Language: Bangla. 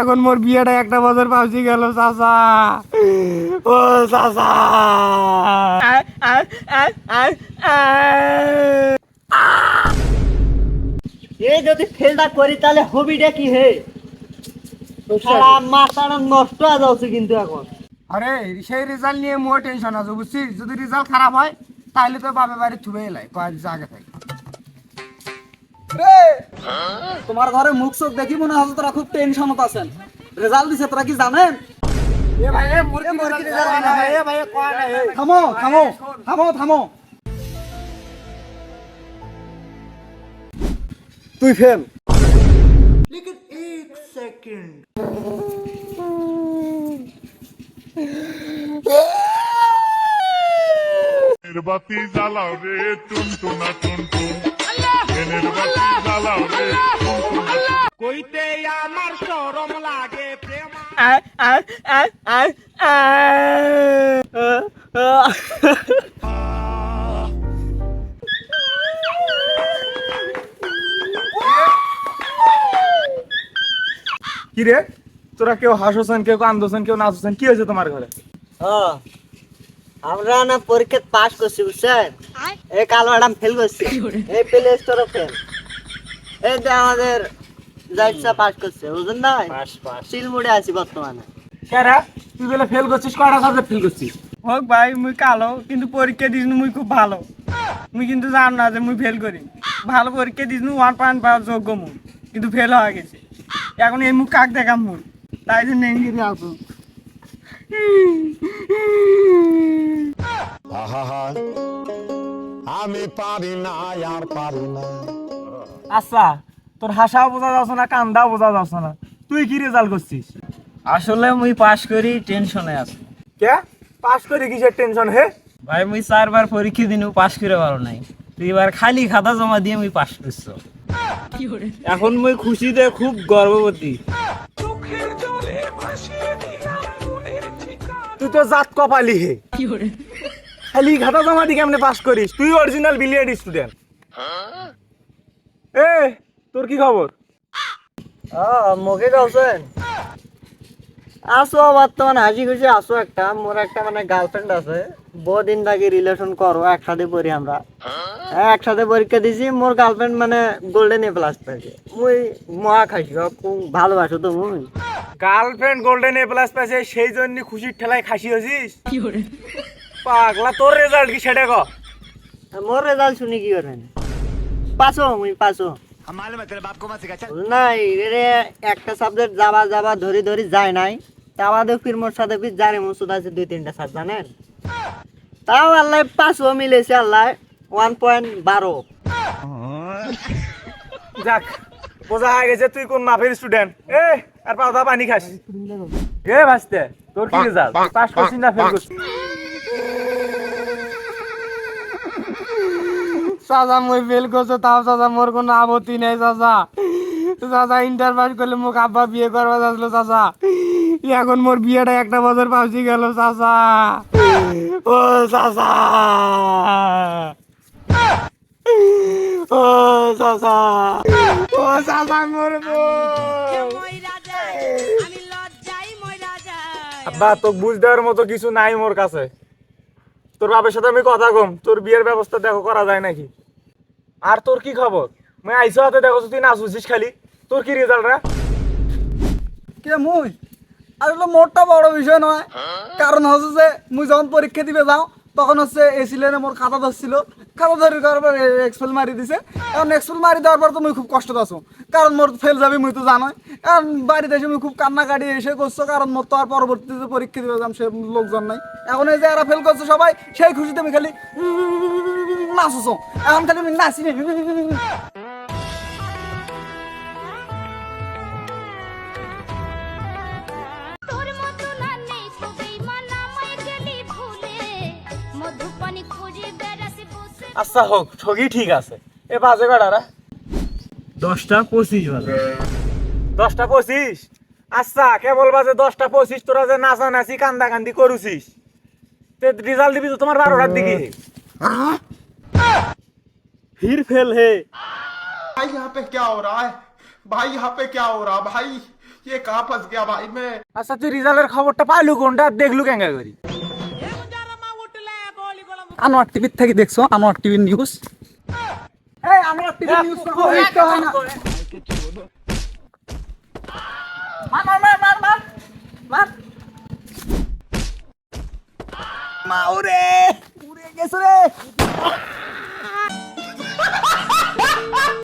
এখন মোর বিয়েটা একটা বছর পাউছি গেল চাচা। ও চাচা। এই যদি ফেলটা করি তাহলে হবিটা কি হে? মাথাটা নষ্ট হয়ে যাচ্ছে কিন্তু এখন। আরে সেই রেজাল্ট নিয়ে মোর টেনশন আছে বুঝছিস? যদি রেজাল্ট খারাপ হয় তাহলে তো বাবা বাড়ি থুবে এলাই কয়েক আগে থেকে। তোমার ঘরে মুখ চোখ দেখি মনে হচ্ছে তোরা খুব টেনশনত আছেন। রেজাল্ট দিছে তোরা কি জানেন? থামো থামো থামো থামো তুই ফেল এর বাতি জ্বালাও রে বাতি জ্বালাও রে টুনটুনা কইতে আমার শরম লাগে প্রেম কি রে তোরা কেউ হাসোছেন কেউ কান্দোছেন কেউ নাচছেন কি হয়েছে তোমার ঘরে? ও আমরা না পরীক্ষা পাস করছি বুঝছেন? এই কালো ম্যাডাম ফেল করছি। এই প্লে স্টোরে ফেল এই যে আমাদের যাইছা পাস করছে বুঝলেন না? পাস পাস সিলমুড়ে আছি বর্তমানে। কেরা তুই বলে ফেল করছিস কয়টা সাবজেক্ট ফেল করছিস? হোক ভাই মুই কালো কিন্তু পরীক্ষা দিস মুই খুব ভালো। মুই কিন্তু জান না যে মুই ফেল করি। ভালো পরীক্ষা দিস ওয়ান পয়েন্ট পাওয়ার যোগ্য মুই। কিন্তু ফেল হয়ে গেছে। এখন এই মুখ কাক দেখাম মুই। তাই জন্য ইংরেজি আসো আহা আমি পারি না আর পারি না। আচ্ছা তোর হাসাও বোঝা যাচ্ছে না কান্দাও বোঝা যাচ্ছে না। তুই কি রেজাল্ট করছিস? আসলে মুই পাস করি টেনশনে আছি। কে? পাস করে কিসের টেনশন হে? ভাই মুই চারবার পরীক্ষা দিনও পাস করে পারো নাই। এবার খালি খাতা জমা দিয়ে মুই পাস করছ। এখন মুই খুশিতে খুব গর্ববতী তুই তো জাত কপালি হে। খালি খাতা জমা কেমনে পাস করিস? তুই অরিজিনাল স্টুডেন্ট এ তোর কি খবর? মুখে গাওছেন আসো বর্তমানে হাসি খুশি আসো একটা। মোর একটা মানে গার্লফ্রেন্ড আছে। বহুদিন আগে রিলেশন করো একসাথে পড়ি আমরা। হ্যাঁ, একসাথে পরীক্ষা দিছি মোর গার্লফ্রেন্ড মানে গোল্ডেন এ প্লাস পেয়েছে মুই মহা খাইছি খুব ভালোবাসো তো মুই। গার্লফ্রেন্ড গোল্ডেন এ প্লাস পাইছে সেই জন্য খুশির ঠেলায় খাসি হয়েছিস? পাগলা তোর রেজাল্ট কি সেটা ক? মোর রেজাল্ট শুনি কি করেন পাসো মুই পাসো নাই রে একটা সাবজেক্ট যাবা যাবা ধরি ধরি যায় নাই। তা আমাদের ফির সাথে ফির জারি মুসুদ আছে দুই তিনটা স্যার জানেন তাও আল্লাহ পাঁচও মিলেছে আল্লাহ ওয়ান পয়েন্ট বারো। যাক বোঝা হয়ে গেছে তুই কোন মাফের স্টুডেন্ট এ আর পাউদা পানি খাস। এ ভাসতে তোর কি রেজাল্ট? পাস করছিস না ফেল করছিস? চাচা মই ফেল করছ তাও চাচা মোর কোনো আপত্তি নেই চাচা। চাচা ইন্টার পাস করলে মোক আব্বা বিয়ে করবা যাচ্ছিল চাচা। এখন মোর বিয়েটা একটা বছর পাউছি গেল চাচা। ও চাচা। ও চাচা ও চাচা মরবো। আব্বা তোক বুঝ দেওয়ার মতো কিছু নাই মোর কাছে। তোর বাবার সাথে আমি কথা কম তোর বিয়ের ব্যবস্থা দেখো করা যায় নাকি? আর তোর কি খবর? মই আইসো হাতে দেখো তুই নাচুছিস খালি। তোর কি রেজাল্ট রা? কে মুই? আসলে মোরটা বড় বিষয় নয় কারণ হচ্ছে যে মুই যখন পরীক্ষা দিবে যাও তখন হচ্ছে এসিলেনে মোর খাতা ধরছিল খাতা ধরি করবার এক্সপেল মারি দিছে। এখন এক্সপেল মারি দেওয়ার পর তো মুই খুব কষ্ট আছো। কারণ মোর ফেল যাবি মুই তো জানোই। কারণ বাড়িতে এসে মুই খুব কান্নাকাটি এসে করছ। কারণ মোর তো আর পরবর্তীতে পরীক্ষা দিবে যাম সে লোকজন নাই। এখন এই যে এরা ফেল করছে সবাই, সেই খুশিতে আমি খালি নাচছো এখন খালি আমি নাচি আচ্ছা হোক ঠগি ঠিক আছে এ বাজে কটারা দশটা পঁচিশ বাজে দশটা পঁচিশ আচ্ছা কেবল বাজে দশটা পঁচিশ তোরা যে নাচা নাচি কান্দা কান্দি করুছিস রেজাল্ট দিবি তো তোমার বারোটার দিকে ফির ফেল হে भाई यहाँ पे क्या हो रहा है भाई यहाँ पे क्या हो रहा भाई ये कहाँ फंस गया भाई मैं আচ্ছা তুই রেজাল্টের খবরটা পাইলু কোনটা আর দেখলু কেঙ্গা করি আনোয়ার টিভির থেকে দেখছ, আনোয়ার টিভির নিউজ এই আনোয়ার টিভির নিউজ তো হয় না। মার মার মার মার মার মাউরে উড়ে গেছে রে।